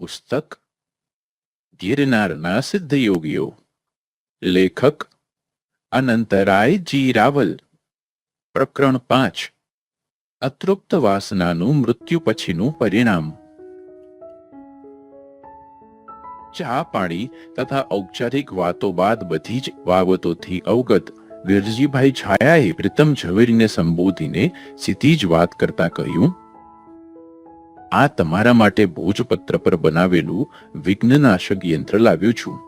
પુસ્તક ગિરનારના સિદ્ધ યોગીઓ લેખક અનંતરાય જી રાવલ. પ્રકરણ પાંચ. અતૃપ્ત વાસનાનું મૃત્યુ પછીનું પરિણામ. ચા પાણી તથા ઔપચારિક વાતો બાદ બધી જ બાબતોથી અવગત ગિરજીભાઈ છાયાએ પ્રીતમ ઝવેરીને સંબોધીને સીધી જ વાત કરતા કહ્યું આ તમારા માટે ભોજપત્ર પર બનાવેલું વિઘ્નનાશક યંત્ર લાવ્યું છું.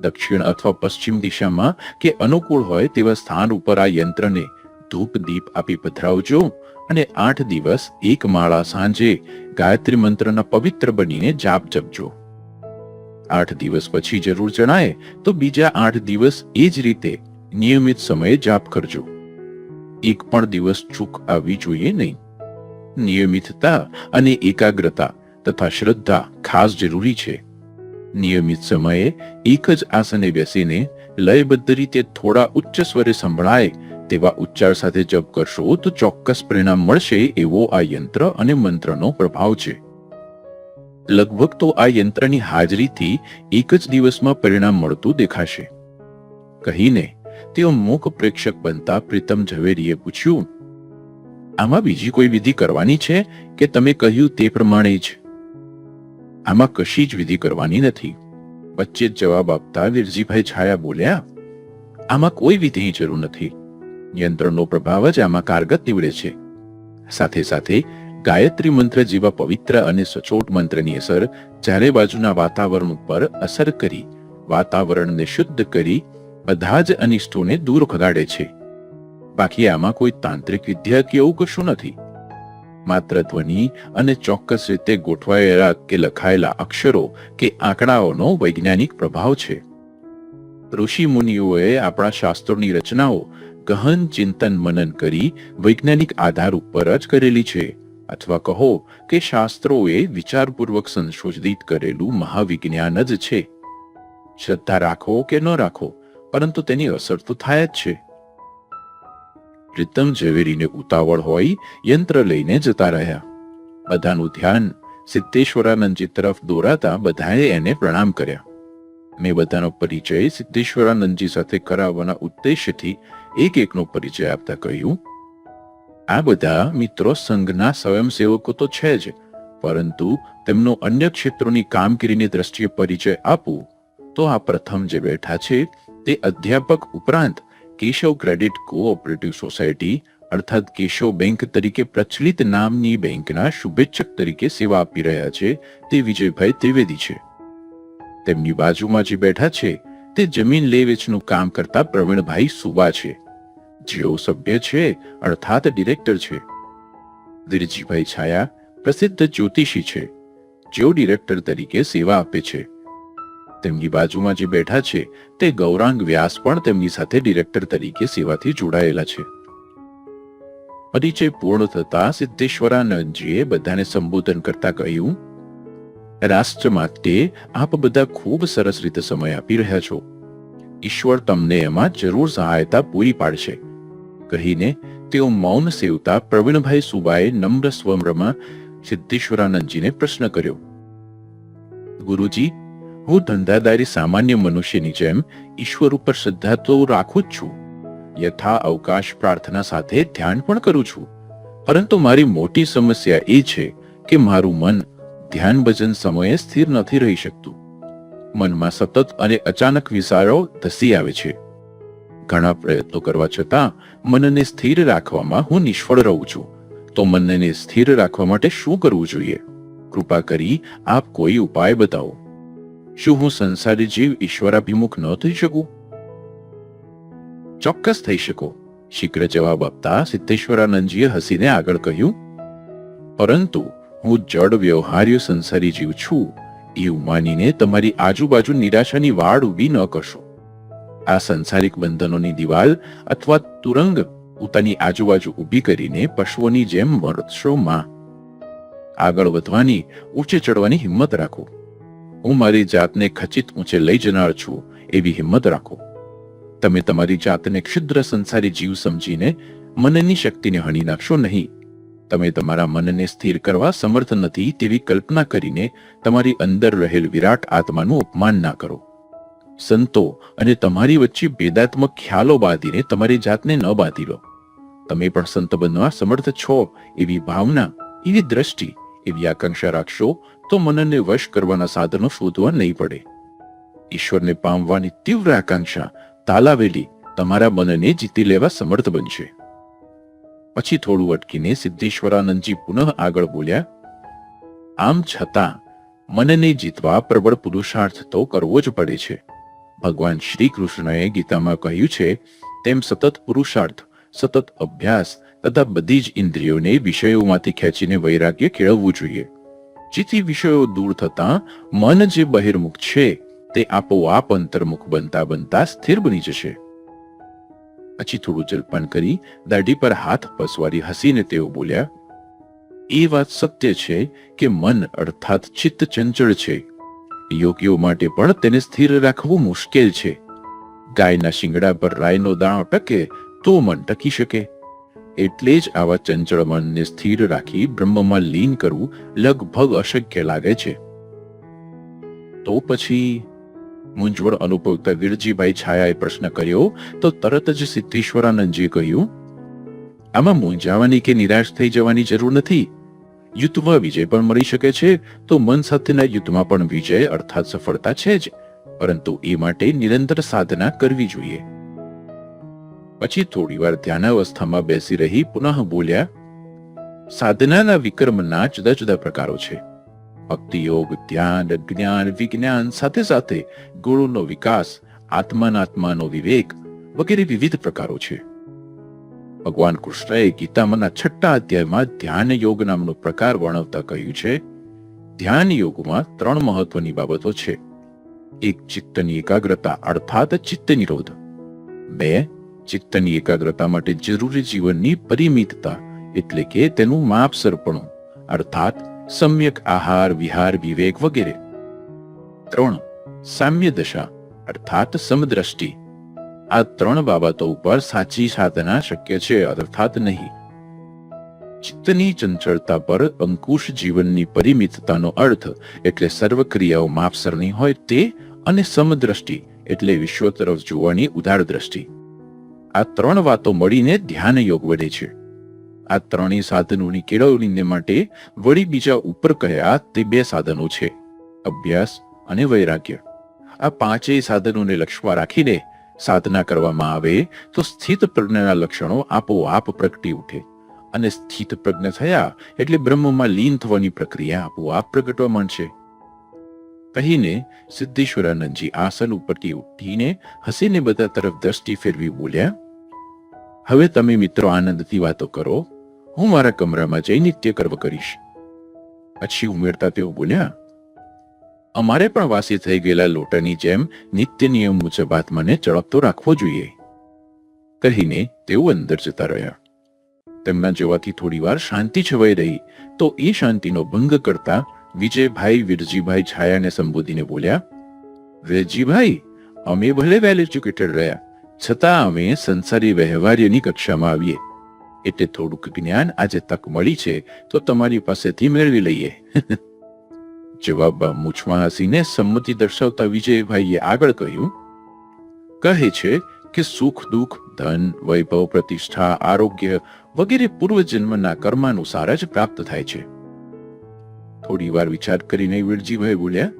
દક્ષિણ અથવા પશ્ચિમ દિશામાં કે અનુકૂળ હોય તેવા સ્થાન ઉપર આ યંત્રને ધૂપ દીપ આપી પધરાવજો અને આઠ દિવસ એક માળા સાંજે ગાયત્રી મંત્રના પવિત્ર બનીને જાપ જપજો. આઠ દિવસ પછી જરૂર જણાય તો બીજા આઠ દિવસ એ જ રીતે નિયમિત સમયે જાપ કરજો. એક પણ દિવસ ચૂક આવવી જોઈએ નહીં. નિયમિતતા અને એકાગ્રતા તથા શ્રદ્ધા ખાસ જરૂરી છે. નિયમિત સમયે એક જ આસને બેસીને લયબદ્ધ રીતે થોડા ઉચ્ચ સ્વરે સંભળાય તેવા ઉચ્ચાર સાથે જપ કરશો તો ચોક્કસ પરિણામ મળશે એવો આ યંત્ર અને મંત્રનો પ્રભાવ છે. લગભગ તો આ યંત્રની હાજરીથી એક જ દિવસમાં પરિણામ મળતું દેખાશે. કહીને તેઓ મૂક પ્રેક્ષક બનતા પ્રીતમ ઝવેરીએ પૂછ્યું આમાં બીજી કોઈ વિધિ કરવાની છે કે તમે કહ્યું તે પ્રમાણે જ? આમાં કશી જ વિધિ કરવાની નથી. વચ્ચે જવાબ આપતા વિરજીભાઈ છાયા બોલ્યા, આમાં કોઈ વિધિની જરૂર નથી. યંત્રનો પ્રભાવ જ આમાં કારગત નીવડે છે. સાથે સાથે ગાયત્રી મંત્ર જેવા પવિત્ર અને સચોટ મંત્રની અસર ચારે બાજુના વાતાવરણ ઉપર અસર કરી. વાતાવરણને શુદ્ધ કરી, બધા જ અનિષ્ટોને દૂર ખગાડે છે. બાકી આમાં કોઈ તાંત્રિક વિદ્યા કે એવું કશું નથી. માત્ર ધ્વનિ અને ચોક્કસ રીતે ગોઠવાયેલા કે લખાયેલા અક્ષરો કે આંકડાઓનો વૈજ્ઞાનિક પ્રભાવ છે. ઋષિ મુનિઓએ આપણા શાસ્ત્રોની રચનાઓ ગહન ચિંતન મનન કરી વૈજ્ઞાનિક આધાર ઉપર જ કરેલી છે. અથવા કહો કે શાસ્ત્રોએ વિચારપૂર્વક સંશોધિત કરેલું મહાવિજ્ઞાન જ છે. શ્રદ્ધા રાખો કે ન રાખો, પરંતુ તેની અસર તો થાય જ છે. પ્રીતમ ઝવેરીને ઉતાવળ હોય, યંત્ર લઈને જતા રહ્યા. બધાનું ધ્યાન સિદ્ધેશ્વરાનંદજી તરફ દોરાતા બધાએ એને પ્રણામ કર્યા. મેં બધાનો પરિચય સિદ્ધેશ્વરાનંદજી સાથે કરાવવાના ઉદ્દેશ્યથી એક એકનો પરિચય આપતા કહ્યું. આ બધા મિત્રો સંઘના સ્વયંસેવકો તો છે જ, પરંતુ તેમનો અન્ય ક્ષેત્રોની કામગીરીની દ્રષ્ટિએ પરિચય આપું, તો આ પ્રથમ જે બેઠા છે તે અધ્યાપક ઉપરાંત કેશવ ક્રેડિટ કોઓપરેટિવ સોસાયટી, અર્થાત કેશવ બેંક તરીકે પ્રચલિત નામની બેંકના શુભેચ્છક તરીકે સેવા આપી રહ્યા છે તે વિજયભાઈ ત્રિવેદી છે. તેમની બાજુમાં જે બેઠા છે, તે જમીન લે વેચનું કામ કરતા પ્રવીણભાઈ સુબા છે. જેઓ સભ્ય છે, અર્થાત ડિરેક્ટર છે. ધીરજીભાઈ છાયા પ્રસિદ્ધ જ્યોતિષી છે. જેઓ ડિરેક્ટર તરીકે સેવા આપે છે. તેમની બાજુમાં જે બેઠા છે, તે ગૌરાંગ વ્યાસ પણ તેમની સાથે ડિરેક્ટર તરીકે સેવાથી જોડાયેલા છે. પરિચય પૂર્ણ થતા સિદ્ધેશ્વરાનંદજીએ બધાને સંબોધન કરતા કહ્યું રાષ્ટ્ર માટે આપ બધા ખૂબ સરસ રીતે સમય આપી રહ્યા છો. ઈશ્વર તમને એમાં જરૂર સહાયતા પૂરી પાડશે. કહીને તેઓ મૌન સેવતા પ્રવીણભાઈ સુબાએ નમ્ર સ્વમ્રમાં સિદ્ધેશ્વરાનંદજીને પ્રશ્ન કર્યો, ગુરુજી હું ધંધાદારી સામાન્ય મનુષ્યની જેમ ઈશ્વર ઉપર શ્રદ્ધા તો રાખું જ છું. યથા અવકાશ પ્રાર્થના સાથે ધ્યાન પણ કરું છું. પરંતુ મારી મોટી સમસ્યા એ છે કે મારું મન ધ્યાન ભજન સમયે સ્થિર નથી રહી શકતું. મનમાં સતત અને અચાનક વિચારો ધસી આવે છે. ઘણા પ્રયત્નો કરવા છતાં મનને સ્થિર રાખવામાં હું નિષ્ફળ રહું છું. તો મનને સ્થિર રાખવા માટે શું કરવું જોઈએ? કૃપા કરી આપ કોઈ ઉપાય બતાવો. શું હું સંસારી જીવ ઈશ્વરાભિમુખ ન થઈ શકું? ચોક્કસ થઈ શકો. શીઘ્ર જવાબ આપતા સિદ્ધેશ્વરાનંદજીએ હસીને આગળ કહ્યું, પરંતુ હું જડ વ્યવહાર્ય સંસારી જીવ છું. એવું માનીને તમારી આજુબાજુ નિરાશાની વાડ ઊભી ન કરશો. આ સંસારિક બંધનોની દિવાલ અથવા તુરંગ પોતાની આજુબાજુ ઊભી કરીને પશુઓની જેમ વર્તશો માં. આગળ વધવાની, ઊંચે ચડવાની હિંમત રાખો. હું મારી જાતને ખચિત ઊંચે લઈ જનાર છું, એવી હિંમત રાખો. તમે તમારી જાતને ક્ષુદ્ર સંસારી જીવ સમજીને મનની શક્તિને હણી નાખશો નહીં. તમે તમારા મનને સ્થિર કરવા સમર્થ નથી તેવી કલ્પના કરીને તમારી અંદર રહેલ વિરાટ આત્માનું અપમાન ના કરો. સંતો અને તમારી વચ્ચે ભેદાત્મક ખ્યાલો બાંધીને તમારી જાતને ન બાંધી લો. તમે પણ સંત બનવા સમર્થ છો એવી ભાવના, એવી દ્રષ્ટિ, એવી આકાંક્ષા રાખશો તો મનને વશ કરવાના સાધનો શોધવા નહીં પડે. ઈશ્વરને પામવાની તીવ્ર આકાંક્ષા તાલાવેલી તમારા મનને જીતી લેવા સમર્થ બનશે. પછી થોડું અટકીને સિદ્ધેશ્વરાનંદજી પુનઃ આગળ બોલ્યા, આમ છતાં મનને જીતવા પ્રબળ પુરુષાર્થ તો કરવો જ પડે છે. ભગવાન શ્રી કૃષ્ણએ ગીતામાં કહ્યું છે, તેમ સતત પુરુષાર્થ, સતત અભ્યાસ તથા બધી જ ઇન્દ્રિયોને વિષયોમાંથી ખેંચીને વૈરાગ્ય કેળવવું જોઈએ. જેથી વિષયો દૂર થતા મન જે બહિર્મુખ છે, તે આપોઆપ અંતર્મુખ બનતા બનતા સ્થિર બની જશે. પછી થોડું જલપાન કરી દાઢી પર હાથ પસવારી હસીને તેઓ બોલ્યા, એ વાત સત્ય છે કે મન અર્થાત ચિત્ત ચંચળ છે. યોગીઓ માટે પણ તેને સ્થિર રાખવું મુશ્કેલ છે. ગાયના શિંગડા પર રાયનો દાણો ટકે તો મન ટકી શકે. એટલે જ આવા ચંચળ મનને સ્થિર રાખી બ્રહ્મમાં લીન કરવું લગભગ અશક્ય લાગે છે. તો પછી મૂંઝવણ અનુભવતા વીરજીભાઈ છાયાએ પ્રશ્ન કર્યો, તો તરત જ સિદ્ધેશ્વરાનંદજીએ કહ્યું, આમાં મૂંઝાવાની કે નિરાશ થઈ જવાની જરૂર નથી. યુદ્ધમાં વિજય પણ મળી શકે છે, તો મન સાથેના યુદ્ધમાં પણ વિજય અર્થાત સફળતા છે જ. પરંતુ એ માટે નિરંતર સાધના કરવી જોઈએ. પછી થોડી વાર ધ્યાનાવસ્થામાં બેસી રહી પુનઃ બોલ્યા, સાધનાના વિક્રમના જુદા જુદા પ્રકારો છે. ભક્તિ યોગ ધ્યાન, જ્ઞાન, વિજ્ઞાન, સાથે સાથે ગુણોનો વિકાસ આત્માનાત્માનો વિવેક વગેરે વિવિધ પ્રકારો છે. ભગવાન કૃષ્ણએ ગીતામાંના છઠ્ઠા અધ્યાયમાં ધ્યાન યોગ નામનો પ્રકાર વર્ણવતા કહ્યું છે, ધ્યાન યોગમાં ત્રણ મહત્વની બાબતો છે. એક ચિત્તની એકાગ્રતા, અર્થાત ચિત્ત નિરોધ બે ચિત્તની એકાગ્રતા માટે જરૂરી જીવનની પરિમિતતા એટલે કે તેનું માપસરપણું, અર્થાત સમ્યક આહાર, વિહાર, વિવેક વગેરે. ત્રણ, સામ્ય દશા, અર્થાત સમદ્રષ્ટિ. આ ત્રણ બાબતો ઉપર સાચી સાધના શક્ય છે, અર્થાત નહીં. ચિત્તની ચંચળતા પર અંકુશ જીવનની પરિમિતતાનો અર્થ એટલે સર્વ ક્રિયાઓ માપસરની હોય તે અને સમદ્રષ્ટિ એટલે વિશ્વ તરફ જોવાની ઉદાર દ્રષ્ટિ. આ ત્રણ વાતો મળીને ધ્યાન યોગ વધે છે. આ ત્રણેય સાધનોની કેળવણીને માટે વળી બીજા ઉપર કયા તે બે સાધનો છે. અભ્યાસ અને વૈરાગ્ય. આ પાંચેય સાધનોને લક્ષમાં રાખીને સાધના કરવામાં આવે તો સ્થિત પ્રજ્ઞાના લક્ષણો આપોઆપ પ્રગટી ઉઠે અને સ્થિત પ્રજ્ઞ થયા એટલે બ્રહ્મમાં લીન થવાની પ્રક્રિયા આપોઆપ પ્રગટવા માંડશે. કહીને સિદ્ધેશ્વરાનંદજી આસન ઉપરથી ઉઠીને હસીને બધા તરફ દ્રષ્ટિ ફેરવી બોલ્યા હવે તમે મિત્રો આનંદથી વાતો કરો. હું મારા કમરામાં જઈ નિત્ય કર્મ કરીશ. પછી ઉમેરતા તેઓ બોલ્યા, અમારે પણ વાસી થઈ ગયેલા લોટાની જેમ નિત્ય નિયમ મુજબ આત્માને ચળકતો રાખવો જોઈએ. કહીને તેઓ અંદર જતા રહ્યા. તેમના જવાથી થોડી વાર શાંતિ છવાઈ રહી, તો એ શાંતિનો ભંગ કરતા વિજયભાઈ વિરજીભાઈ છાયાને સંબોધીને બોલ્યા, વિરજીભાઈ, અમે ભલે વેલ એજ્યુકેટેડ રહ્યા છતાં અમે સંસારી વ્યવહાર્યની કક્ષામાં આવીએ. એટલે થોડુંક જ્ઞાન આજે તક મળી છે, તો તમારી પાસેથી મેળવી લઈએ. જવાબમાં મૂછમાં હસીને સંમતિ દર્શાવતા વિજયભાઈએ આગળ કહ્યું, કહે છે કે સુખ, દુઃખ, ધન, વૈભવ, પ્રતિષ્ઠા, આરોગ્ય વગેરે પૂર્વજન્મના કર્માનુસાર જ પ્રાપ્ત થાય છે. થોડી વાર વિચાર કરીને વિરજીભાઈ બોલ્યા,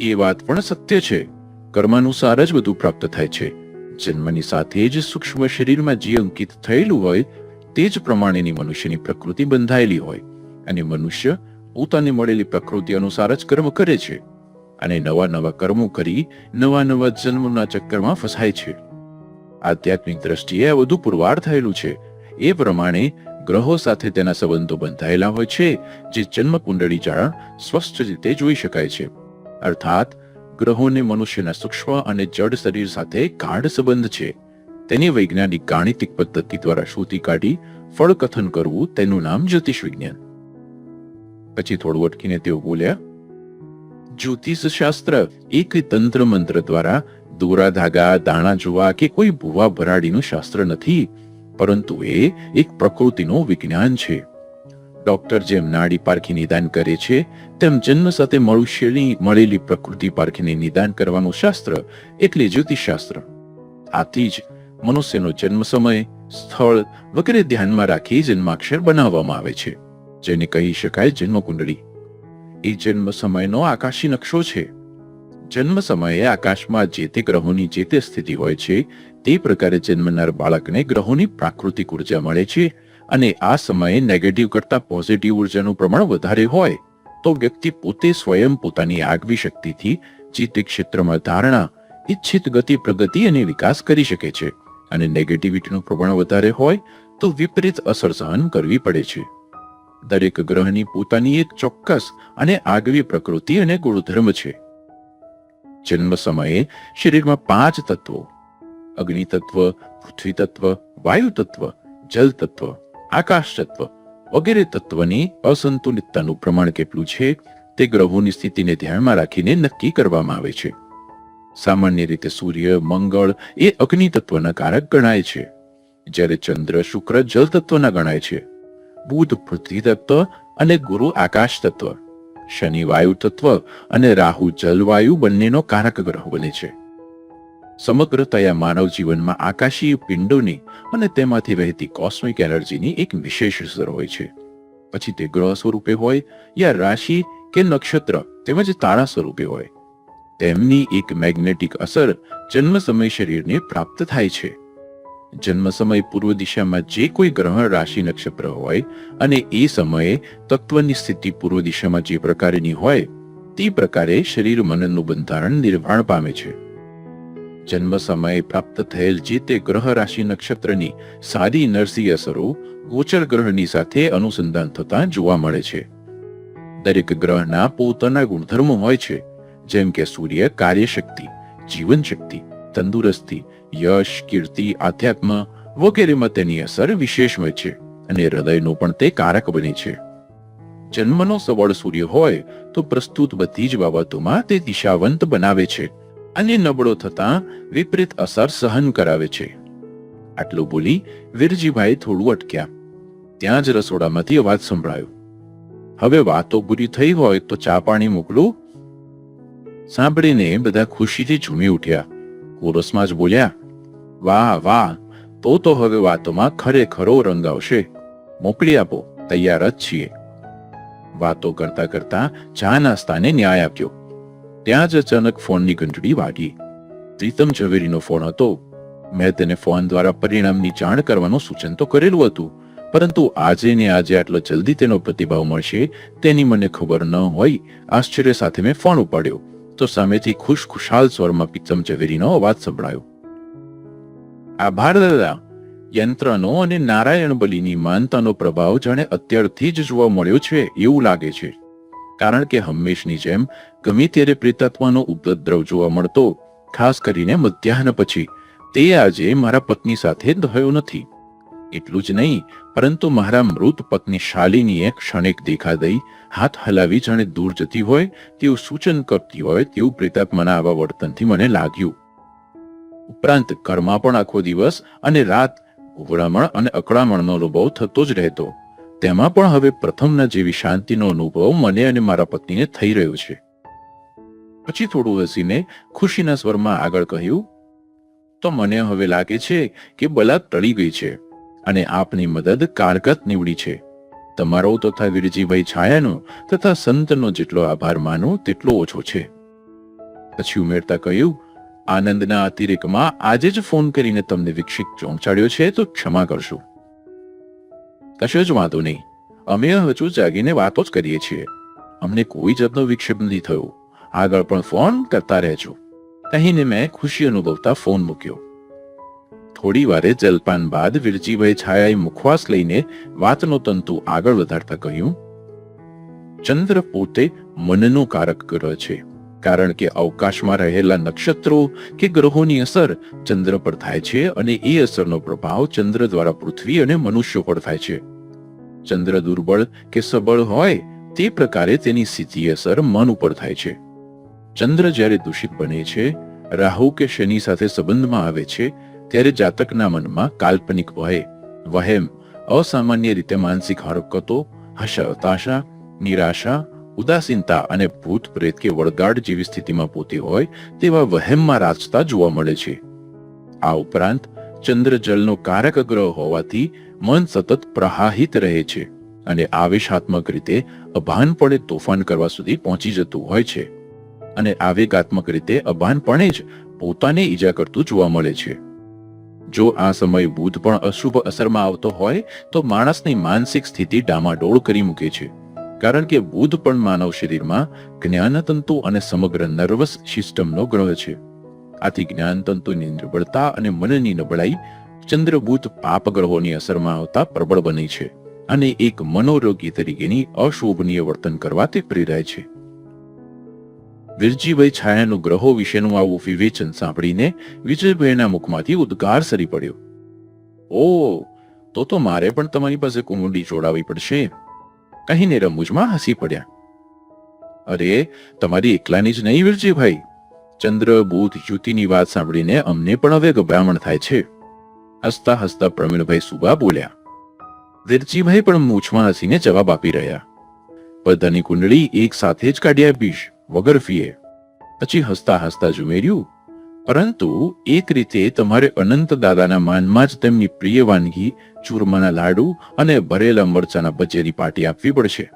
એ વાત પણ સત્ય છે. કર્માનુસાર જ બધું પ્રાપ્ત થાય છે. જન્મની સાથે જ સૂક્ષ્મ શરીરમાં જે અંકિત થયેલું હોય તે જ પ્રમાણેની મનુષ્યની પ્રકૃતિ બંધાયેલી હોય અને મનુષ્ય પોતાને મળેલી પ્રકૃતિ અનુસાર જ કર્મ કરે છે અને નવા નવા કર્મો કરી નવા નવા જન્મના ચક્કરમાં ફસાય છે. આધ્યાત્મિક દ્રષ્ટિએ આ વધુ પુરવાર થયેલું છે. એ પ્રમાણે ગ્રહો સાથે તેના સંબંધો બંધાયેલા હોય છે, જે જન્મ કુંડળી જાણ સ્પષ્ટ રીતે જોઈ શકાય છે. અર્થાત ગ્રહોને મનુષ્યના સૂક્ષ્મ અને જડ શરીર સાથે ગાઢ સંબંધ છે. તેની વૈજ્ઞાનિક ગાણિતિક પદ્ધતિ દ્વારા શોધી કાઢી ફળ કથન કરવું તેનું નામ જ્યોતિષ વિજ્ઞાન. પછી થોડું અટકીને તેઓ બોલ્યા, જ્યોતિષ શાસ્ત્ર એક તંત્ર મંત્ર દ્વારા દોરા, ધાગા, દાણા જોવા કે કોઈ ભૂવા ભરાડીનું શાસ્ત્ર નથી, પરંતુ એ એક પ્રકૃતિનું વિજ્ઞાન છે. ડોક્ટર જેમ નાડી પારખી નિદાન કરે છે, તેમ જન્મ સાથે મનુષ્યની મળેલી પ્રકૃતિ પારખીને નિદાન કરવાનું શાસ્ત્ર એટલે જ્યોતિષશાસ્ત્ર. આથી જ મનુષ્યનો જન્મ સમય સ્થળ વગેરે ધ્યાનમાં રાખી જન્માક્ષર બનાવવામાં આવે છે, જેને કહી શકાય જન્મકુંડળી. એ જન્મ સમયનો આકાશી નકશો છે. જન્મ સમયે આકાશમાં જે તે ગ્રહોની જે તે સ્થિતિ હોય છે, તે પ્રકારે જન્મનાર બાળકને ગ્રહોની પ્રાકૃતિક ઊર્જા મળે છે અને આ સમયે નેગેટિવ કરતા પોઝિટિવ ઉર્જાનું પ્રમાણ વધારે હોય, તો વ્યક્તિ પોતે સ્વયં પોતાની આગવી શક્તિથી જે ક્ષેત્રમાં ધારણા, ઈચ્છિત ગતિ, પ્રગતિ અને વિકાસ કરી શકે છે. અને નેગેટિવિટીનું પ્રમાણ વધારે હોય, તો વિપરીત અસર સહન કરવી પડે છે. દરેક ગ્રહની પોતાની એક ચોક્કસ અને આગવી પ્રકૃતિ અને ગુણધર્મ છે. જન્મ સમયે શરીરમાં પાંચ તત્વો, અગ્નિ તત્વ, પૃથ્વી તત્વ, વાયુ તત્વ, જલ તત્વ આકાશ તત્વ વગેરે તત્વની અસંતુલિતતાનું પ્રમાણ કેટલું છે તે ગ્રહોની સ્થિતિને ધ્યાનમાં રાખીને નક્કી કરવામાં આવે છે. સામાન્ય રીતે સૂર્ય, મંગળ એ અગ્નિ તત્વના કારક ગણાય છે, જ્યારે ચંદ્ર શુક્ર જલ તત્વના ગણાય છે. બુધ પૃથ્વી તત્વ અને ગુરુ આકાશ તત્વ, શનિ વાયુ તત્વ અને રાહુ જલવાયુ બંનેનો કારક ગ્રહ બને છે. સમગ્રતયા માનવ જીવનમાં આકાશીય પિંડોની અને તેમાંથી વહેતી કોસ્મિક એનર્જીની એક વિશેષ અસર હોય છે. પછી તે ગ્રહ સ્વરૂપે હોય યા રાશિ કે નક્ષત્ર તેમજ તારા સ્વરૂપે હોય. તેમની એક મેગ્નેટિક અસર જન્મ સમય શરીરને પ્રાપ્ત થાય છે. જન્મ સમય પૂર્વ દિશામાં જે કોઈ ગ્રહણ રાશિ નક્ષત્ર હોય અને એ સમયે તત્વની સ્થિતિ પૂર્વ દિશામાં જે પ્રકારની હોય, તે પ્રકારે શરીર મનનું બંધારણ નિર્માણ પામે છે. જન્મ સમયે પ્રાપ્ત થયેલ જે તે ગ્રહ રાશિ નક્ષત્રની સારી નરસી અસરો ગોચર ગ્રહની સાથે અનુસંધાન થતા જોવા મળે છે. દરેક ગ્રહના પોતાના ગુણધર્મો હોય છે, જેમ કે સૂર્ય કાર્યશક્તિ જીવન શક્તિ તંદુરસ્તી, યશ, કીર્તિ, આધ્યાત્મ વગેરેમાં તેની અસર વિશેષ હોય છે અને હૃદયનું પણ તે કારક બને છે. જન્મનો સવળ સૂર્ય હોય તો પ્રસ્તુત બધી જ બાબતોમાં તે દિશાવંત બનાવે છે. અને નબળો થતા વિપરીત અસર સહન કરાવે છે. આટલું બોલી વીરજીભાઈ થોડું અટક્યા. ત્યાં જ રસોડામાંથી અવાજ સંભળાયો. હવે વાતો પૂરી થઈ હોય તો ચા પાણી મોકલું. સાંભળીને બધા ખુશીથી ઝૂમી ઉઠ્યા. કોરસમાં જ બોલ્યા, વાહ વાહ, તો તો હવે વાતોમાં ખરેખરો રંગ આવશે. મોકલી આપો, તૈયાર જ છીએ. વાતો કરતા કરતા ચા નાસ્તાને ન્યાય આપ્યો. ત્યાં જ અચાનક ફોનની ઘંટડી વાગી. પ્રીતમ ઝવેરીનો ફોન હતો. મેં તેને ફોન દ્વારા પરિણામની જાણ કરવાનું સૂચન તો કરેલું હતું. પરંતુ આજે ને આજે આટલો જલ્દી તેનો પ્રતિભાવ મળશે તેની મને ખબર ન હોય આશ્ચર્ય સાથે મેં ફોન ઉપાડ્યો. તો સામેથી ખુશ ખુશાલ સ્વરમાં પ્રીતમ ઝવેરીનો અવાજ સંભળાયો. આભાર દાદા. યંત્રનો અને નારાયણ બલીની માનતાનો પ્રભાવ જાણે અત્યારથી જ જોવા મળ્યો છે એવું લાગે છે. કારણ કે હંમેશની જેમ ગમે ત્યારે પ્રેતાત્માનો ઉપદ્રવ જોવા મળતો, ખાસ કરીને મધ્યાહન પછી, તે આજે મારા પત્ની સાથે થયો નથી. એટલું જ નહીં, પરંતુ મારા મૃત પત્ની શાલિનીએ ક્ષણિક દેખા દઈ, હાથ હલાવી જાણે દૂર જતી હોય, તેવું સૂચન કરતી હોય, તેવું પ્રેતાત્માના આવા વર્તનથી મને લાગ્યું. ઉપરાંત ઘરમાં પણ આખો દિવસ અને રાત ઉઘડામણ અને અકળામણનો અનુભવ થતો જ રહેતો. તેમાં પણ હવે પ્રથમના જેવી શાંતિનો અનુભવ મને અને મારા પત્નીને થઈ રહ્યો છે. પછી થોડું હસીને ખુશીના સ્વરમાં આગળ કહ્યું, તો મને હવે લાગે છે કે બલા ટળી ગઈ છે અને આપની મદદ કારગત નીવડી છે. તમારો તથા વિરજીભાઈ છાયાનો તથા સંતનો જેટલો આભાર માનો તેટલો ઓછો છે. પછી ઉમેરતા કહ્યું, આનંદના અતિરેકમાં આજે જ ફોન કરીને તમને વિક્ષિત ચોંચાડ્યો છે તો ક્ષમા કરશો. કશો જ વાંધો નહીં અમે હજુ જાગીને વાતો જ કરીએ છીએ. અમને કોઈ જાતનો વિક્ષેપ નથી થયો. આગળ પણ ફોન કરતા રહેજો. કહીને મેં ખુશી અનુભવતા ફોન મૂક્યો. થોડી વારે જલપાન બાદ વિરજીભાઈ છાયાએ મુખવાસ લઈને વાતનો તંતુ આગળ વધારતા કહ્યું, ચંદ્ર પોતે મનનું કારક ગ્રહ છે. કારણ કે અવકાશમાં રહેલા નક્ષત્રો કે ગ્રહોની અસર ચંદ્ર પર થાય છે અને એ અસરનો પ્રભાવ ચંદ્ર દ્વારા પૃથ્વી અને મનુષ્યો પર થાય છે. ચંદ્ર દુર્બળ કે સબળ હોય તે પ્રકારે તેની સીધી અસર મન ઉપર થાય છે. ચંદ્ર જ્યારે દૂષિત બને છે, રાહુ કે શનિ સાથે સંબંધમાં આવે છે, ત્યારે જાતકના મનમાં કાલ્પનિક ભય, વહેમ, અસામાન્ય રીતે માનસિક હરકતો હતાશા, નિરાશા ઉદાસીનતા અને ભૂત પ્રેત કે વળગાડ જેવી સ્થિતિમાં પોતી હોય, તેવા વહેમમાં રાચતા જોવા મળે છે. આ ઉપરાંત ચંદ્ર જલનો કારક ગ્રહ હોવાથી મન સતત પ્રહાહિત રહે છે અને આવેશાત્મક રીતે અભાનપણે તોફાન કરવા સુધી પહોંચી જતું હોય છે. અને આવેગાત્મક રીતે અભાનપણે જ પોતાને ઈજા કરતું જોવા મળે છે. જો આ સમય બુધ પણ અશુભ અસરમાં આવતો હોય, તો માણસની માનસિક સ્થિતિ ડામાડોળ કરી મૂકે છે. કારણ કે બુધ પણ માનવ શરીરમાં જ્ઞાનતંતુ અને સમગ્ર નર્વસ સિસ્ટમનો ગ્રહ છે. આથી જ્ઞાનતંતુની નિર્બળતા અને મનની નબળાઈ ચંદ્રબુધ પાપ ગ્રહોની અસરમાં આવતા પ્રબળ બની છે અને એક મનોરોગી તરીકેની અશોભનીય વર્તન કરવા તે પ્રેરાય છે. વિરજીભાઈ છાયાનું ગ્રહો વિશેનું આવું વિવેચન સાંભળીને વિજયભાઈના મુખમાંથી ઉદ્ગાર સરી પડ્યો. ઓ, તો તો મારે પણ તમારી પાસે કુંડળી જોડાવી પડશે. કહીને રમૂજમાં હસી પડ્યા. અરે, તમારી એકલાની જ નહીં વિરજીભાઈ? ચંદ્ર, બુધ, યુતિની વાત સાંભળીને અમને પણ હવે ગભરામણ થાય છે. હસતા હસતા પ્રવીણભાઈ સુબા બોલ્યા. વિરજીભાઈ પણ મૂછમાં હસીને જવાબ આપી રહ્યા. બધાની કુંડળી એક સાથે જ કાઢી આપીશ વગર ફીએ. પછી હસતા હસતા જ ઉમેર્યું પરંતુ એક રીતે તમારે અનંત દાદાના માનમાં જ તેમની પ્રિય વાનગી, ચૂરમાના લાડુ અને ભરેલા મરચાના બચેરી પાટી આપવી પડશે.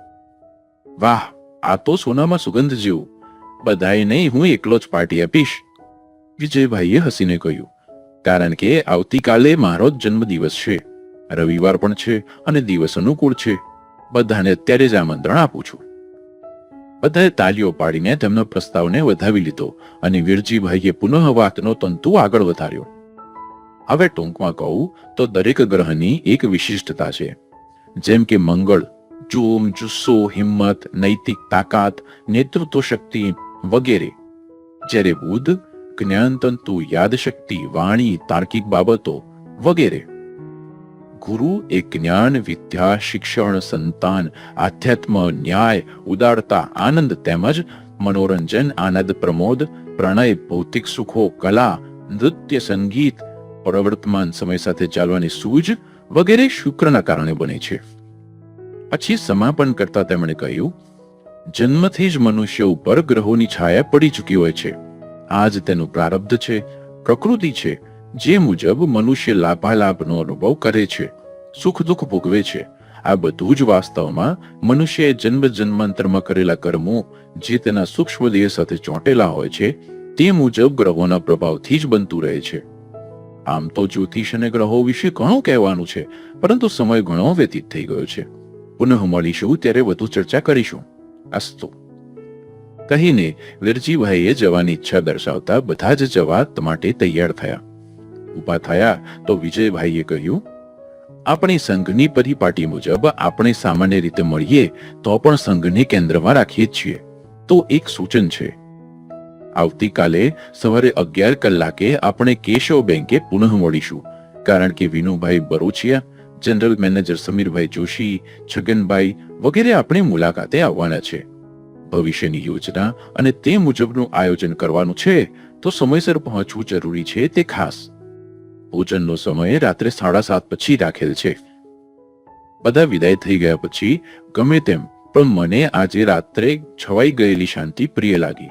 વાહ, આ તો સોનામાં સુગંધ જેવું. બધાએ નહીં, હું એકલો જ પાર્ટી આપીશ. વિજયભાઈએ હસીને કહ્યું, કારણ કે આવતીકાલે મારો જ જન્મદિવસ છે. રવિવાર પણ છે અને દિવસ અનુકૂળ છે. બધાને અત્યારે જ આમંત્રણ આપું છું. બધાએ તાલીઓ પાડીને તેમનો પ્રસ્તાવને વધાવી લીધો અને વીરજીભાઈએ પુનઃ વાતનો તંતુ આગળ વધાર્યો. હવે ટૂંકમાં કહું તો દરેક ગ્રહની એક વિશિષ્ટતા છે. જેમ કે મંગળ જોમ જુસ્સો, હિંમત, નૈતિક તાકાત, નેતૃત્વ શક્તિ વગેરે. જ્યારે બુધ, જ્ઞાનતંતુ, યાદશક્તિ, વાણી, તાર્કિક બાબતો વગેરે. ગુરુ એ જ્ઞાન, વિદ્યા, શિક્ષણ, સંતાન, આધ્યાત્મ, ન્યાય, ઉદારતા, આનંદ તેમજ મનોરંજન, આનંદ પ્રમોદ, પ્રણય, ભૌતિક સુખો, કલા, નૃત્ય, સંગીત, પ્રવર્તમાન સમય સાથે ચાલવાની સૂઝ વગેરે શુક્રના કારણે બને છે. પછી સમાપન કરતા તેમણે કહ્યું, જન્મથી જ મનુષ્ય ઉપર ગ્રહોની છાયા પડી ચૂકી હોય છે. આ જ તેનું પ્રારબ્ધ છે, પ્રકૃતિ છે જે મુજબ મનુષ્ય લાભાલાભનો અનુભવ કરે છે, સુખ દુઃખ ભોગવે છે. આ બધું જ વાસ્તવમાં મનુષ્યએ જન્મ જન્માંતરમાં કરેલા કર્મો જે તેના સૂક્ષ્મ દેહ સાથે ચોંટેલા હોય છે, તે મુજબ ગ્રહોના પ્રભાવથી જ બનતું રહે છે. આમ તો જ્યોતિષ અને ગ્રહો વિશે ઘણું કહેવાનું છે, પરંતુ સમય ઘણો વ્યતીત થઈ ગયો છે. પુનઃ મળીશું ત્યારે વધુ ચર્ચા કરીશું. અસ્તુ. કહીને વિરજીભાઈએ જવાની ઈચ્છા દર્શાવતા બધા જ જવા માટે તૈયાર થયા. ઊભા થયા તો વિજયભાઈએ કહ્યું, આપણી સંઘની પરિપાટી મુજબ આપણે સામાન્ય રીતે મળીએ તો પણ સંઘને કેન્દ્રમાં રાખીએ છીએ. તો એક સૂચન છે. આવતીકાલે સવારે અગિયાર કલાકે આપણે કેશવ બેંકે પુનઃ મળીશું, કારણ કે વિનુભાઈ બરોચિયા, જનરલ મેનેજર સમીરભાઈ જોશી, છગનભાઈ વગેરે આપણે મુલાકાતે આવવાના છે. ભવિષ્યની યોજના અને તે મુજબનું આયોજન કરવાનું છે તો સમયસર પહોંચવું જરૂરી છે તે ખાસ. ભોજનનો સમય રાત્રે સાડા સાત પછી રાખેલ છે. બધા વિદાય થઈ ગયા પછી ગમે તેમ પણ મને આજે રાત્રે છવાઈ ગયેલી શાંતિ પ્રિય લાગી.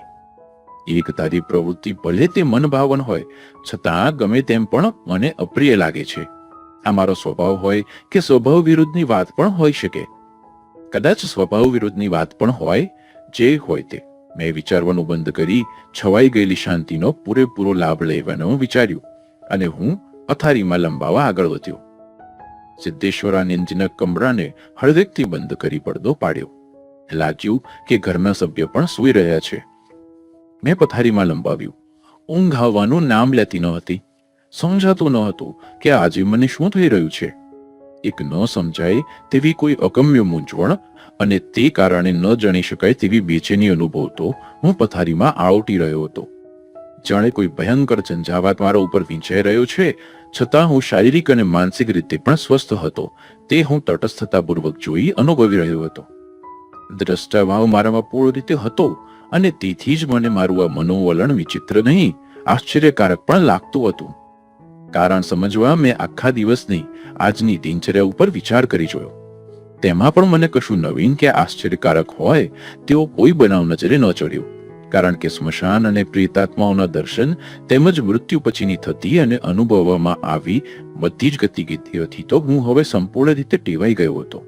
એક તારી પ્રવૃત્તિ ભલે તે મન ભાવન હોય, છતાં ગમે તેમ પણ મને અપ્રિય લાગે છે. આ મારો સ્વભાવ હોય કે સ્વભાવ વિરુદ્ધની વાત પણ હોઈ શકે. કદાચ સ્વભાવ વિરુદ્ધની વાત પણ હોય, જે હોય તે. મેં વિચારવાનું બંધ કરી છવાઈ ગયેલી શાંતિનો પૂરેપૂરો લાભ લેવાનું વિચાર્યું અને હું અથારીમાં લંબાવા આગળ વધ્યો. સિદ્ધેશ્વરાનંદજીના કમરાને હળવેકથી બંધ કરી પડદો પાડ્યો. લાગ્યું કે ઘરના સભ્ય પણ સૂઈ રહ્યા છે. મેં પથારીમાં લંબાવ્યું. ઊંઘ આવવાનું નામ લેતી ન હતી. સમજાતું ન હતું કે આજે મને શું થઈ રહ્યું છે. એક ન સમજાય તેવી કોઈ અગમ્ય મૂંઝવણ અને તે કારણે ન જાણી શકાય તેવી બેચેની અનુભવતો હું પથારીમાં આવટી રહ્યો હતો. જાણે કોઈ ભયંકર ઝંઝાવાત મારા ઉપર વીંચાઈ રહ્યો છે. છતાં હું શારીરિક અને માનસિક રીતે પણ સ્વસ્થ હતો. તે હું તટસ્થતાપૂર્વક જોઈ અનુભવી રહ્યો હતો. દ્રષ્ટાભાવ મારામાં પૂર્ણ રીતે હતો અને તેથી જ મને મારું આ મનોવલણ વિચિત્ર નહીં, આશ્ચર્યકારક પણ લાગતું હતું. કારણ સમજવા મેં આખા દિવસની આજની દિનચર્યા ઉપર વિચાર કરી જોયો. તેમાં પણ મને કશું નવીન કે આશ્ચર્યકારક હોય તેવો કોઈ બનાવ નજરે ન ચડ્યો. કારણ કે સ્મશાન અને પ્રેતાત્માઓના દર્શન તેમજ મૃત્યુ પછીની થતી અને અનુભવવામાં આવી બધી જ ગતિવિધિઓથી તો હું હવે સંપૂર્ણ રીતે ટેવાઈ ગયો હતો.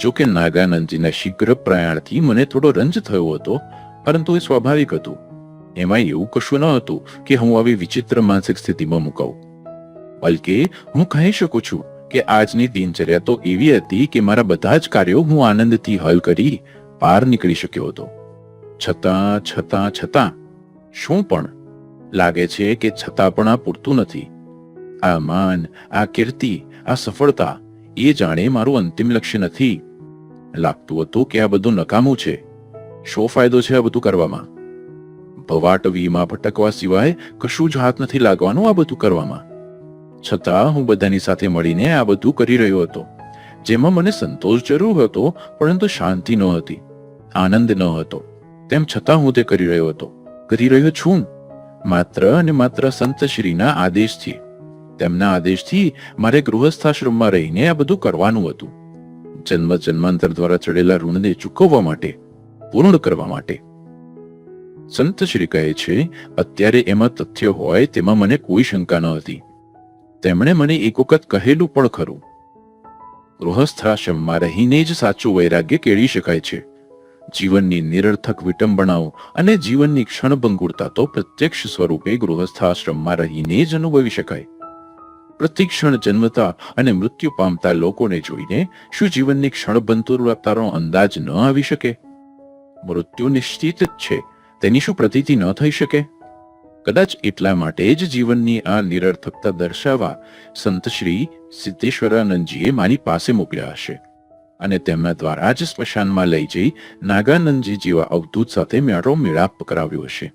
જો કે નાગાનંદજીના શીઘ્ર પ્રયાણથી મને થોડો રંજ થયો હતો, પરંતુ એ સ્વાભાવિક હતું. એમાં એવું કશું ન હતું કે હું આવી વિચિત્ર માનસિક સ્થિતિમાં મુકાઉં. બલકે, હું કહી શકું છું કે આજની દિનચર્યા તો એવી હતી કે મારા બધા જ કાર્યો હું આનંદથી હલ કરી પાર નીકળી શક્યો હતો. છતાં છતાં છતાં. શું પણ? લાગે છે કે છતાં પણ આ પૂરતું નથી. આ માન, આ કીર્તિ, આ સફળતા, એ જાણે મારું અંતિમ લક્ષ્ય નથી. લાગતું હતું કે આ બધું નકામું છે. શો ફાયદો છે આ બધું કરવામાં? ભવાટ વીમાં ભટકવા સિવાય કશું જ હાથ નથી લાગવાનું આ બધું કરવામાં. છતાં હું બધાની સાથે મળીને આ બધું કરી રહ્યો હતો. જેમાં મને સંતોષ જરૂર હતો, પરંતુ શાંતિ ન હતી આનંદ ન હતો તેમ છતાં હું તે કરી રહ્યો હતો. કરી રહ્યો છું. માત્ર અને માત્ર સંતશ્રીના આદેશથી. તેમના આદેશથી મારે ગૃહસ્થાશ્રમમાં રહીને આ બધું કરવાનું હતું. જન્મ જન્માંતર દ્વારા ચડેલા ઋણને ચૂકવવા માટે, પૂર્ણ કરવા માટે. સંત શ્રી કહે છે, અત્યારે એમાં તથ્ય હોય તેમાં મને કોઈ શંકા ન હતી. તેમણે મને એક વખત કહેલું પણ ખરું. ગૃહસ્થાશ્રમમાં રહીને જ સાચું વૈરાગ્ય કેળી શકાય છે. જીવનની નિરર્થક વિટંબણાઓ અને જીવનની ક્ષણભંગુરતા તો પ્રત્યક્ષ સ્વરૂપે ગૃહસ્થાશ્રમમાં રહીને જ અનુભવી શકાય. પ્રતિક્ષણ જન્મતા અને મૃત્યુ પામતા લોકોને જોઈને શું જીવનની ક્ષણભંતુરતાનો અંદાજ ન આવી શકે? મૃત્યુ નિશ્ચિત જ છે. તેની શું પ્રતીતિ ન થઈ શકે? કદાચ એટલા માટે જ જીવનની આ નિરર્થકતા દર્શાવવા સંતશ્રી સિદ્ધેશ્વરાનંદજીએ મારી પાસે મોકલ્યા હશે. અને તેમના દ્વારા જ સ્મશાનમાં લઈ જઈ નાગાનંદજી જેવા અવધૂત સાથે મારો મેળાપ કરાવ્યો હશે.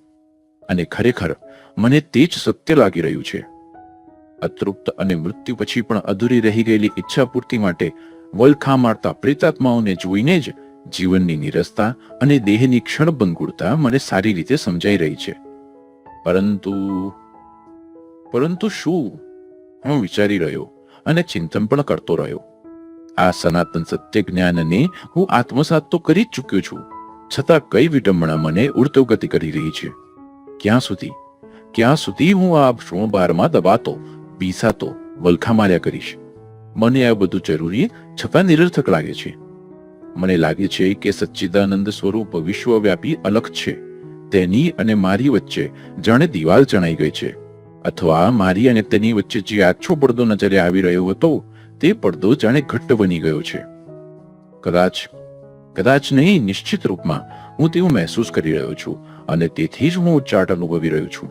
અને ખરેખર મને તે જ સત્ય લાગી રહ્યું છે. અતૃપ્ત અને મૃત્યુ પછી પણ અધૂરી રહી ગયેલી ઈચ્છા પૂર્તિ માટે વલખા મારતા પ્રેતાત્માઓને જોઈને જ જીવનની નિરસતા અને દેહની ક્ષણભંગુરતા મને સારી રીતે સમજાઈ રહી છે. પરંતુ પરંતુ શું? હું વિચારી રહ્યો અને ચિંતન પણ કરતો રહ્યો. આ સનાતન સત્ય જ્ઞાનને હું આત્મસાત તો કરી જ ચૂક્યો છું. છતાં કઈ વિડંબણા મને ઉડતોગતિ કરી રહી છે? ક્યાં સુધી? ક્યાં સુધી હું આ શૃણબારમાં દબાતો પીસાતો વલખા માર્યા કરીશ? મને આ બધું જરૂરી છતાં નિરર્થક લાગે છે. મને લાગે છે કે સચ્ચિદાનંદ સ્વરૂપ વિશ્વવ્યાપી અલગ છે. તેની અને મારી વચ્ચે જાણે દિવાલ ચણાઈ ગઈ છે. અથવા મારી અને તેની વચ્ચે જે આછો પડદો નજરે આવી રહ્યો હતો તે પડદો જાણે ઘટ્ટ બની ગયો છે. કદાચ કદાચ નહીં, નિશ્ચિત રૂપમાં હું તેવું મહેસૂસ કરી રહ્યો છું અને તેથી જ હું ઉચ્ચાટ અનુભવી રહ્યો છું.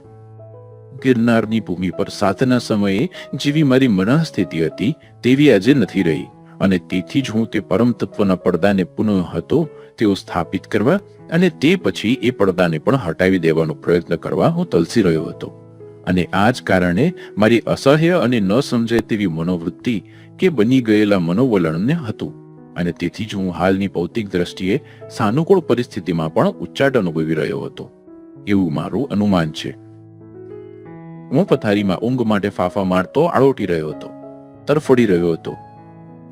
ગિરનારની ભૂમિ પર સાતના સમયે જેવી મારી મનઃસ્થિતિ હતી, તેવી આજે નથી રહી અને તેથી જ હું તે પરમ તત્વના પડદાને પુનઃ હતો, તેઓ સ્થાપિત કરવા અને તે પછી એ પડદાને પણ હટાવી દેવાનો પ્રયત્ન કરવા હું તલસી રહ્યો હતો. અને આ જ કારણે મારી અસહ્ય અને ન સમજાય તેવી મનોવૃત્તિ કે બની ગયેલા મનોવલણને હતું. અને તેથી જ હું હાલની ભૌતિક દ્રષ્ટિએ સાનુકૂળ પરિસ્થિતિમાં પણ ઉચ્ચાટ અનુભવી રહ્યો હતો. એવું મારું અનુમાન છે. હું પથારીમાં ઊંઘ માટે ફાફા મારતો આળોટી રહ્યો હતો, તરફડી રહ્યો હતો.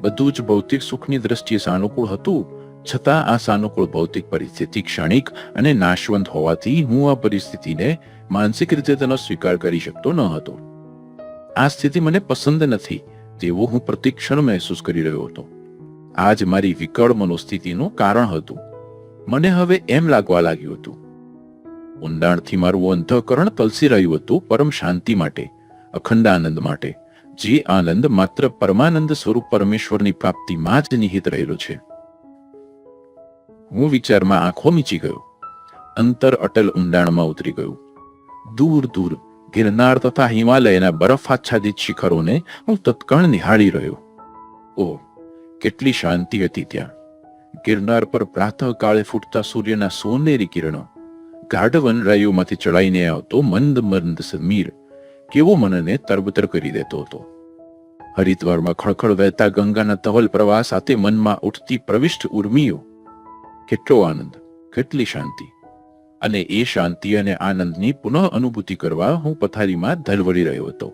બધું જ ભૌતિક સુખની દ્રષ્ટિએ સાનુકૂળ હતું છતાં આ સાનુકૂળ ભૌતિક પરિસ્થિતિ ક્ષણિક અને નાશવંત હોવાથી હું આ પરિસ્થિતિને માનસિક રીતે તેનો સ્વીકાર કરી શકતો ન હતો. આ સ્થિતિ મને પસંદ નથી તેવું હું પ્રતિક્ષણ મહેસૂસ કરી રહ્યો હતો. આ જ મારી વિકળ મનોસ્થિતિનું કારણ હતું. મને હવે એમ લાગવા લાગ્યું હતું. ઊંડાણથી મારું અંતઃકરણ તલસી રહ્યું હતું પરમ શાંતિ માટે, અખંડ આનંદ માટે, જે આનંદ માત્ર પરમાનંદ સ્વરૂપ પરમેશ્વરની પ્રાપ્તિમાં જ નિહિત રહેલો છે. હું વિચારમાં આંખો મીચી ગયો. અંતર અટલ ઊંડાણમાં ઉતરી ગયું. દૂર દૂર ગિરનાર તથા હિમાલયના બરફ આચ્છાદિત શિખરોને હું તત્કણ નિહાળી રહ્યો. ઓહ, કેટલી શાંતિ હતી ત્યાં. ગિરનાર પર પ્રાતઃકાળે ફૂટતા સૂર્યના સોનેરી કિરણો. ગાઢવન રાયુમાંથી ચડાઈને આવતો મંદ મંદ સમીર કેવો મનને તરબતર કરી દેતો હતો. હરિદ્વારમાં ખળખળ વહેતા ગંગાના તવલ પ્રવાહ સાથે મનમાં ઉઠતી પ્રવિષ્ટ ઉર્મિઓ કેટલો આનંદ, કેટલી શાંતિ. અને એ શાંતિ અને આનંદની પુનઃ અનુભૂતિ કરવા હું પથારીમાં ધલવડી રહ્યો હતો.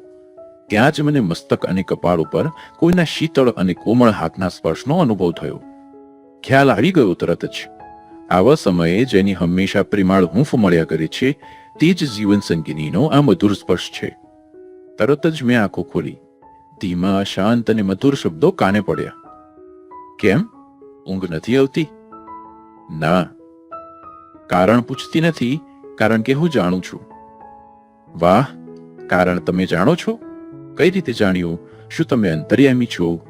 ત્યાં જ મને મસ્તક અને કપાળ ઉપર કોઈના શીતળ અને કોમળ હાથના સ્પર્શનો અનુભવ થયો. ખ્યાલ આવી ગયો તરત જ. આવા સમયે જેની હંમેશા પ્રેમાળ હૂંફ મળ્યા કરે છે, તે જ જીવન સંગીનીનો આ મધુર સ્પર્શ છે. તરત જ મેં આંખો ખોલી. ધીમા, શાંત અને મધુર શબ્દો કાને પડ્યા. કેમ? ઊંઘ નથી આવતી? ના. કારણ પૂછતી નથી, કારણ કે હું જાણું છું. વાહ, કારણ તમે જાણો છો? કઈ રીતે જાણ્યું? શું તમે અંતર્યામી છો?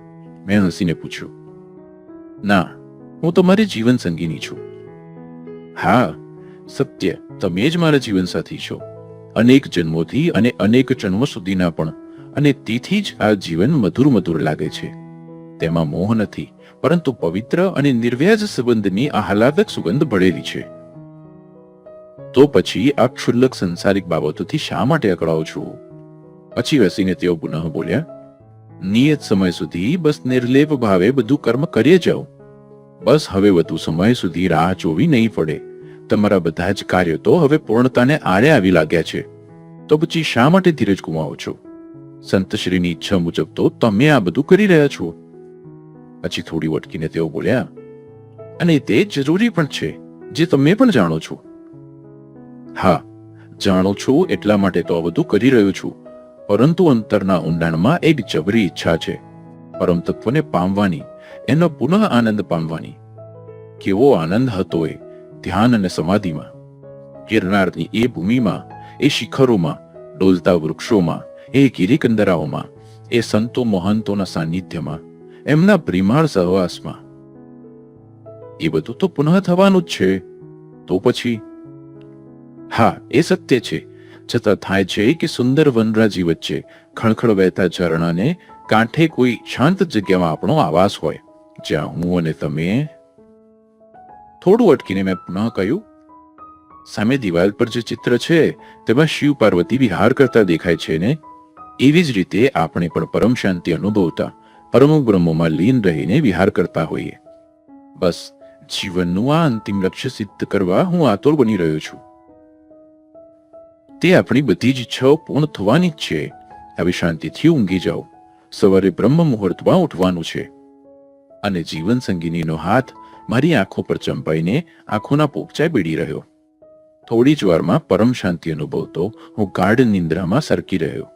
મેં હસીને પૂછ્યું. ના, હું તમારી જીવન સંગીની છું. હા, સત્ય, તમે જ મારા જીવનસાથી છો. અનેક જન્મોથી અને અનેક જન્મો સુધીના પણ, અને તેથી જ આ જીવન મધુર મધુર લાગે છે. તેમાં મોહ નથી પરંતુ પવિત્ર અને નિર્વ્યાજ સંબંધની આહલાદક સુગંધ ભળેલી છે. તો પછી આ ક્ષુલ્લક સંસારિક બાબતોથી શા માટે અકળાવ છું? પછી વસીને તેઓ પુનઃ બોલ્યા, નિયત સમય સુધી બસ નિર્લેપ ભાવે બધું કર્મ કરીએ જાઓ. બસ હવે વધુ સમય સુધી રાહ જોવી નહીં પડે. તમારા બધા જ કાર્યો તો હવે પૂર્ણતાને આરે આવી લાગ્યા છે. તો પછી શા માટે ધીરજ ગુમાવો છો? સંતશ્રીની ઈચ્છા મુજબ તો તમે આ બધું કરી રહ્યા છો. પછી થોડી વટકીને તેઓ બોલ્યા, અને તે જરૂરી પણ છે, જે તમે પણ જાણો છો. હા, જાણો છો એટલા માટે તો આ બધું કરી રહ્યો છું, પરંતુ અંતરના ઊંડાણમાં એક જબરી ઈચ્છા છે પરમ તત્વને પામવાની, એનો પુનઃ આનંદ પામવાની. કેવો આનંદ હતો એ, ધ્યાન અને સમાધિમાં. ગિરનારની એ ભૂમિમાં, એ શિખરોમાં, ડોલતા વૃક્ષોમાં, એ ગિરિકંદરાઓમાં, એ સંતો મહંતોના સાનિધ્યમાં એમના પ્રિમાળ સહવાસમાં. એ બધું તો પુનઃ થવાનું જ છે. તો પછી? હા, એ સત્ય છે. છતાં થાય છે કે સુંદર વનરાજી વચ્ચે ખળખળ વહેતા ઝરણાને કાંઠે કોઈ શાંત જગ્યામાં આપણો આવાસ હોય. જ્યાં હું અને તમે થોડું અટકીને મેં પુનઃ કહ્યું. સામે દિવાલ પર જે ચિત્ર છે, તેમાં શિવ પાર્વતી વિહાર કરતા દેખાય છે ને? એવી જ રીતે આપણે પણ પરમ શાંતિ અનુભવતા પરમ બ્રહ્મમાં લીન રહીને વિહાર કરતા હોઈએ. બસ, જીવનનું આ અંતિમ લક્ષ્ય સિદ્ધ કરવા હું આતુર બની રહ્યો છું. તે આપણી બધી જ ઈચ્છાઓ પૂર્ણ થવાની જ છે. આવી શાંતિથી ઊંઘી જાઓ. સવારે બ્રહ્મ મુહૂર્તમાં ઉઠવાનું છે. અને જીવન સંગીનીનો હાથ મારી આંખો પર ચંપાઈને આંખોના પોપચાય બીડી રહ્યો. થોડી જ વારમાં પરમ શાંતિ અનુભવતો હું ગાઢ નિંદ્રામાં સરકી રહ્યો.